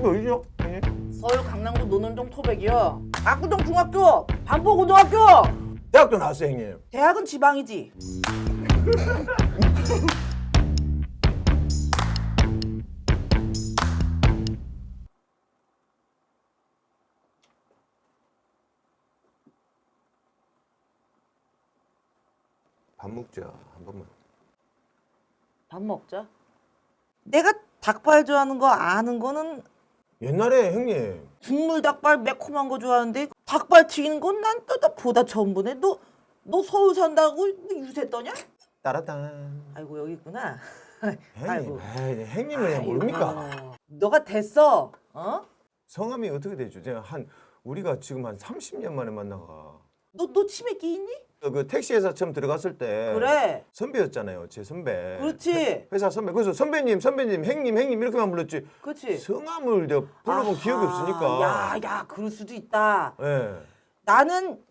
집이 어디죠? 형님? 서울 강남구 노는동 토백이요. 압구정 중학교, 반포 고등학교. 대학도 나왔어요 형님. 대학은 지방이지. 밥 먹자 한 번만. 밥 먹자. 내가 닭발 좋아하는 거 아는 거는 옛날에 형님 국물 닭발 매콤한 거 좋아하는데 닭발 튀기는 건 난 또 보다 처음 보네. 너, 너 서울 산다고 유세 떠냐? 따라단. 아이고 여기 있구나. 형님, 에이, 형님은 아이고. 모릅니까? 너가 됐어. 어? 성함이 어떻게 되죠? 제가 한 우리가 지금 한 30년 만에 만나가. 너, 너 치매 끼 있니? 그 택시회사 처음 들어갔을 때 그래. 선배였잖아요, 제 선배. 그렇지. 회사 선배. 그래서 선배님, 선배님, 형님, 형님 이렇게만 불렀지. 그렇지. 성함을 내가 불러본 아하, 기억이 없으니까. 야, 야, 그럴 수도 있다. 예. 나는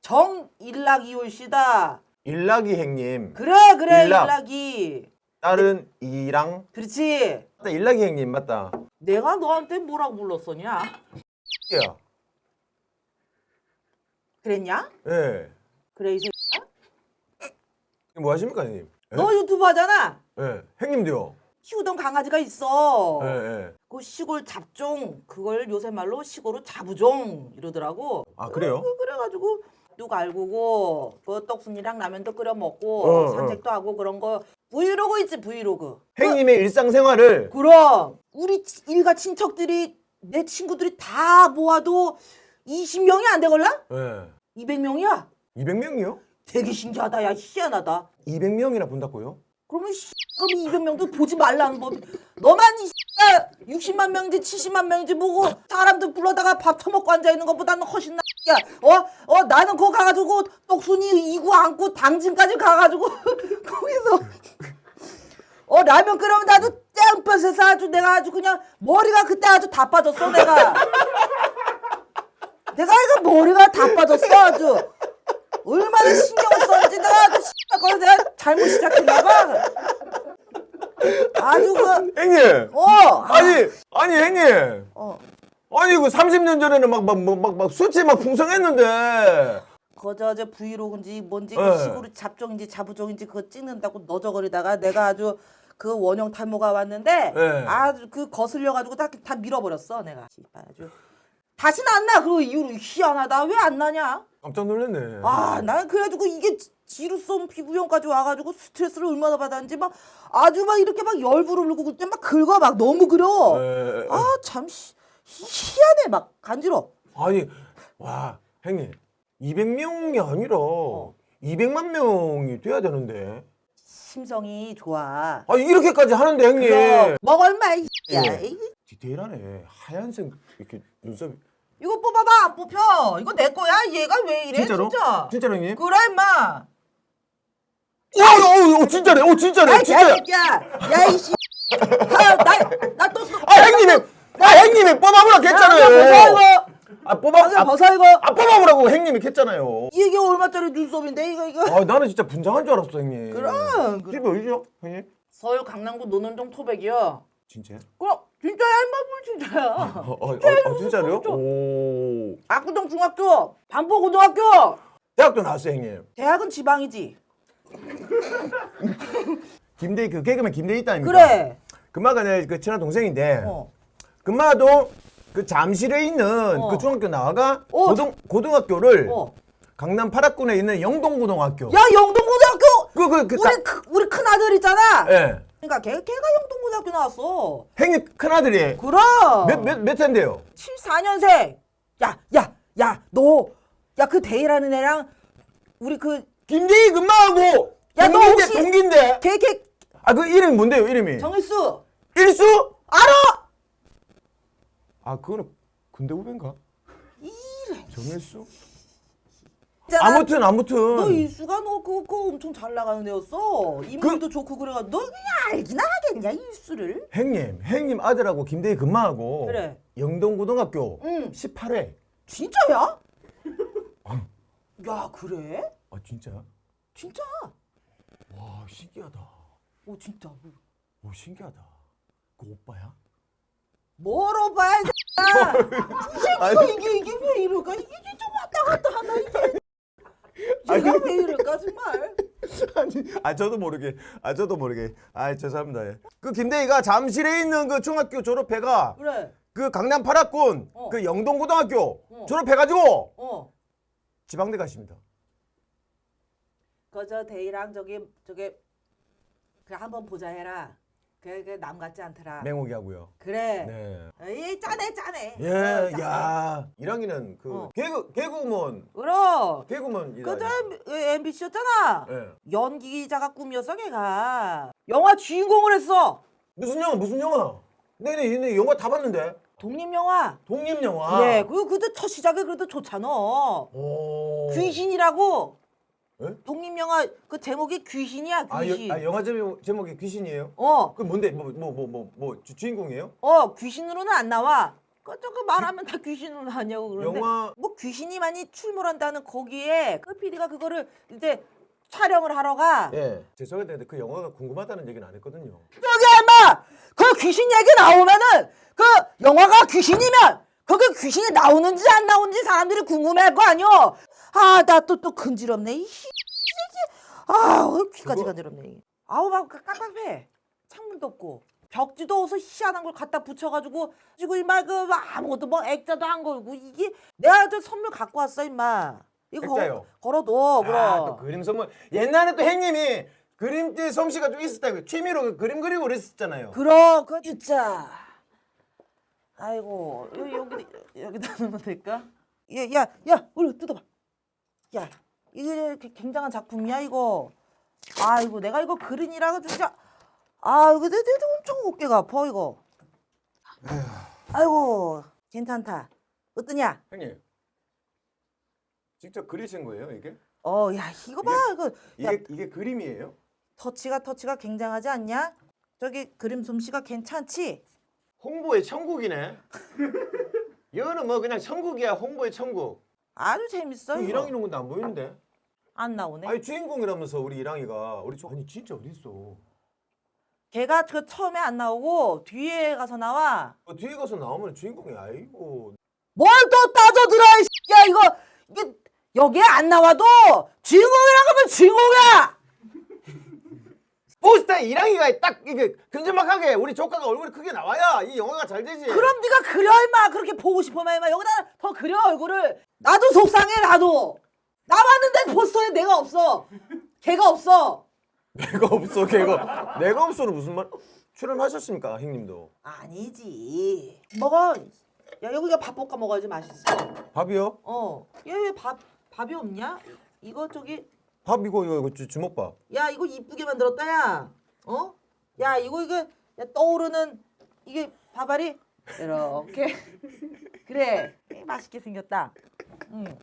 정일락 이올 씨다. 일락이 형님, 그래, 그래, 일락. 일락이. 딸은 이랑. 그렇지. 맞다, 일락이 형님 맞다. 내가 너한테 뭐라고 불렀었냐? 야, 그랬냐? 예. 그래, 이제 뭐 하십니까 형님? 예? 너 유튜브 하잖아. 예. 형님도요. 키우던 강아지가 있어. 예, 예. 그 시골 잡종 그걸 요새 말로 시골로 자부종 이러더라고. 아, 그래요? 그- 그래가지고 누가 알고고 그 떡순이랑 라면도 끓여 먹고 어, 산책도 하고 그런 거 브이로그 있지 브이로그. 형님의 일상생활을 그럼 우리 치- 일가 친척들이 내 친구들이 다 모아도 20명이 안 되걸라? 예. 200명이야. 200명이요? 되게 신기하다. 야 희한하다. 200명이나 본다고요? 그러면 씨, 그럼 200명도 보지 말라는 법. 너만 이 씨가 60만 명인지 70만 명인지 뭐고 사람들 불러다가 밥 처먹고 앉아 있는 것보다는 훨씬 나. 야, 어, 어, 나는 거기 가가지고 떡순이 이구 안고 당진까지 가가지고 거기서 어 라면 끓으면 나도 땡볕에서 아주 내가 아주 그냥 머리가 그때 아주 다 빠졌어 내가. 내가 이거 머리가 다 빠졌어 아주. 얼마나 신경을 썼는지 내가 아주 씨발 거기서 내가 잘못 시작했나 봐. 아주 그 형님! 어. 아니, 아니 형님! 어. 아니 그 30년 전에는 막막막막막 수치 막 풍성했는데 거저 저 브이로그인지 뭔지 그 네. 시골 잡종인지 자부종인지 그거 찍는다고 너저거리다가 내가 아주 그 원형 탈모가 왔는데 네. 아주 그 거슬려 가지고 다, 다 밀어버렸어 내가 씨발 아주 다시는 안 나. 그 이후로 희한하다. 왜 안 나냐? 깜짝 놀랐네. 아, 난 그래가지고 이게 지- 지루성 피부염까지 와가지고 스트레스를 얼마나 받았는지 막 아주 막 이렇게 막 열불을 내고 그때 막 긁어 막 너무 그려. 에, 아, 참 희- 희한해 막 간지러. 아니 와 형님 200명이 아니라 어. 200만 명이 돼야 되는데 심성이 좋아. 아 이렇게까지 하는데 형님 그럼 먹을 야, 예. 이- 디테일하네 하얀색 이렇게 눈썹이 이거 뽑아봐 안 뽑혀. 이거 내 거야. 얘가 왜 이래? 진짜로? 진짜. 진짜로 형님? 그래 임마. 오, 오, 오 진짜네 오 진짜네 야, 이 진짜 새끼야. 야, 이씨. 아, 나나또 아 형님이 아 형님이 뽑아보라 벗어 했잖아요 이거. 아 뽑아 벗어 아, 벗어 이거. 아 뽑아보라고 형님이 했잖아요 이게 얼마짜리 눈썹인데 이거 이거. 아 나는 진짜 분장한 줄 알았어 형님 그럼. 집이 어디죠 형님? 서울 강남구 노는동 토백이요. 진짜요? 그럼 진짜야 임마 뭘 진짜야. 어, 어, 어, 어, 진짜로요? 진짜. 오 압구정 중학교, 반포 고등학교. 대학도 나왔어요 형님 대학은 지방이지. 김대희 그 개그맨 김대희 있다 아닙니까? 그래. 금마가 내그 친한 동생인데 어. 금마도 그 잠실에 있는 어. 그 중학교 나와가 어, 고등 고등학교를 어. 강남 파락군에 있는 영동고등학교. 야 영동고등학교. 그 그 그, 우리 크, 우리 큰 아들 있잖아. 예. 그러니까 걔 걔가 영동고등학교 나왔어. 형님 큰 아들이 그럼. 몇 몇몇 세인데요? 74년생. 야, 야, 야, 너, 야, 그 데이라는 애랑 우리 그, 김대희 금마하고 야, 너 동기인데 혹시- 동기인데. 걔, 걔, 아 그 이름이 뭔데요 이름이? 정일수. 일수? 알아! 아 그거는 군대 후배인가? 이래. 정일수? 있잖아. 아무튼 아무튼. 너 일수가 너 그거, 그거 엄청 잘 나가는 애였어. 인물도 좋고 그래가지고 너 그냥 알기나 하겠냐, 일수를? 형님, 형님 아들하고 김대희 금마하고 그래. 영동고등학교 응. 18회. 진짜야? 야, 그래? 아 진짜? 진짜? 와 신기하다. 오, 진짜. 오 신기하다. 그 오빠야? 뭐로 봐야 야 아니, 이게 이게 왜 이럴까? 이게 좀 왔다 갔다 하나 이게. 얘가 왜 이럴까 정말? 아니, 아 저도 모르게, 아 저도 모르게, 아 죄송합니다. 예. 그 김대희가 잠실에 있는 그 중학교 졸업해가 그래. 그 강남 파라군 어. 그 영동고등학교 어. 졸업해가지고 어. 지방대 가십니다. 그저 대이랑 저기 저기 그 한번 보자 해라. 그게 그남 같지 않더라. 맹옥이 하고요. 그래. 네. 에이 짜네 짜네. 예, 어, 짜네. 야, 1학년은 그 어. 개그 개그우먼, 그럼. 개그우먼 그때. MBC였잖아. 예. 연기자가 꿈이었어 걔가. 영화 주인공을 했어. 무슨 영화, 무슨 영화? 네네, 얘네 영화 다 봤는데. 독립 영화. 독립 영화. 예, 그 그래도 첫 시작이 그래도 좋잖아. 오. 귀신이라고. 예? 독립 영화 그 제목이 귀신이야 아, 귀신. 여, 아 영화 제목, 제목이 귀신이에요? 어, 그 뭔데? 뭐 뭐 뭐 뭐뭐 주인공이에요? 어 귀신으로는 안 나와. 그저그 말하면 다 귀신으로 하냐고 그러는데. 영화 뭐 귀신이 많이 출몰한다는 거기에 그 PD가 그거를 이제 촬영을 하러 가. 예. 죄송한데 그 영화가 궁금하다는 얘기는 안 했거든요. 여기 엄마 그 귀신 얘기 나오면은 그 영화가 귀신이면 거기 귀신이 나오는지 안 나오는지 사람들이 궁금해할 거 아니오. 아 나 또 또 근지럽네 이 씨. 아우 귀까지 간지럽네. 아우 막 깜깜해. 창문도 없고 벽지도 어서 희한한 걸 갖다 붙여가지고 지금 이마 그 아무것도 뭐 액자도 안 걸고 이게 내가 저 선물 갖고 왔어 임마. 이거 액자요? 걸어, 걸어둬 그럼. 아, 또 그림 선물. 옛날에 또 형님이 그림띠 솜씨가 좀 있었다고 취미로 그 그림 그리고 그랬었잖아요. 그럼 그 진짜 아이고 여기 여기 여기다 놓으면 될까? 야야야 얼른 뜯어봐. 야 이거 이렇게 굉장한 작품이야 이거. 아이고 내가 이거 그린이라고 진짜 아 이거 내, 내 엄청 어깨가 아파 이거. 아이고 괜찮다. 어떠냐? 형님. 직접 그리신 거예요, 이게? 어 야 이거 봐 이거 야 이게 이게 그림이에요? 터치가 터치가 굉장하지 않냐? 저기 그림 솜씨가 괜찮지? 홍보의 천국이네. 이거는 뭐 그냥 천국이야, 홍보의 천국. 아주 재밌어 그 이거. 이랑이 농구도 안 보이는데? 안 나오네. 아니 주인공이라면서 우리 이랑이가 우리 저 아니 진짜 어디 있어? 걔가 그 처음에 안 나오고 뒤에 가서 나와. 어, 뒤에 가서 나오면 주인공이 아이고. 뭘 또 따져들어 이 새끼야 이거 이게 여기에 안 나와도 주인공이라고 하면 주인공이야. 포스터에 이랑이가 딱 이게 큼지막하게 우리 조카가 얼굴이 크게 나와야 이 영화가 잘 되지. 그럼 네가 그려 임마 그렇게 보고 싶으면 임마 여기다 더 그려 얼굴을. 나도 속상해 나도. 나왔는데 포스터에 내가 없어. 걔가 없어. 내가 없어, 걔가. 내가 없어는 무슨 말? 출연하셨습니까, 형님도? 아니지. 먹어. 야 여기가 밥 볶아 먹어야지 맛있어. 밥이요? 어. 얘 왜 밥 밥이 없냐? 이거 저기 밥 이거 이거, 이거 주, 주먹 밥. 야 이거 이쁘게 만들었다 야 어? 야 이거 이거 야, 떠오르는 이게 밥알이 이렇게 그래 에, 맛있게 생겼다 응.